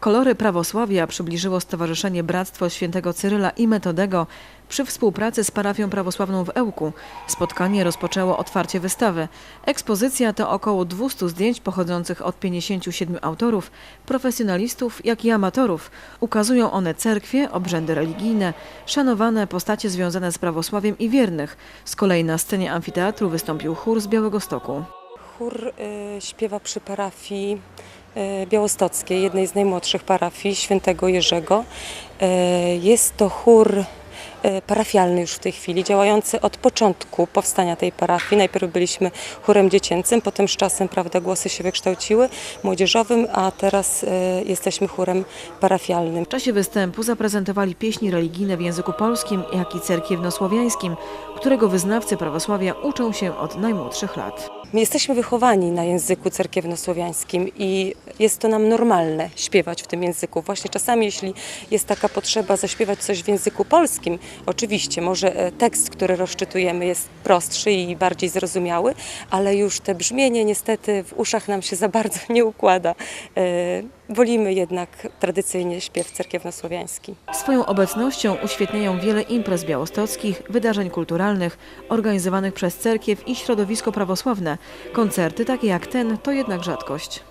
Kolory prawosławia przybliżyło Stowarzyszenie Bractwo Świętego Cyryla i Metodego przy współpracy z parafią prawosławną w Ełku. Spotkanie rozpoczęło otwarcie wystawy. Ekspozycja to około 200 zdjęć pochodzących od 57 autorów, profesjonalistów jak i amatorów. Ukazują one cerkwie, obrzędy religijne, szanowane postacie związane z prawosławiem i wiernych. Z kolei na scenie amfiteatru wystąpił chór z Białegostoku. Chór y, śpiewa przy parafii białostockiej, jednej z najmłodszych parafii świętego Jerzego. Y, Jest to chór parafialny już w tej chwili, działający od początku powstania tej parafii. Najpierw byliśmy chórem dziecięcym, potem z czasem prawda, głosy się wykształciły, młodzieżowym, a teraz y, jesteśmy chórem parafialnym. W czasie występu zaprezentowali pieśni religijne w języku polskim, jak i cerkiewnosłowiańskim, którego wyznawcy prawosławia uczą się od najmłodszych lat. My jesteśmy wychowani na języku cerkiewnosłowiańskim i jest to nam normalne śpiewać w tym języku. Właśnie czasami, jeśli jest taka potrzeba zaśpiewać coś w języku polskim, oczywiście może e, tekst, który rozczytujemy jest prostszy i bardziej zrozumiały, ale już te brzmienie niestety w uszach nam się za bardzo nie układa. E, Wolimy jednak tradycyjnie śpiew cerkiewnosłowiański. Swoją obecnością uświetniają wiele imprez białostockich, wydarzeń kulturalnych organizowanych przez cerkiew i środowisko prawosławne. Koncerty takie jak ten to jednak rzadkość.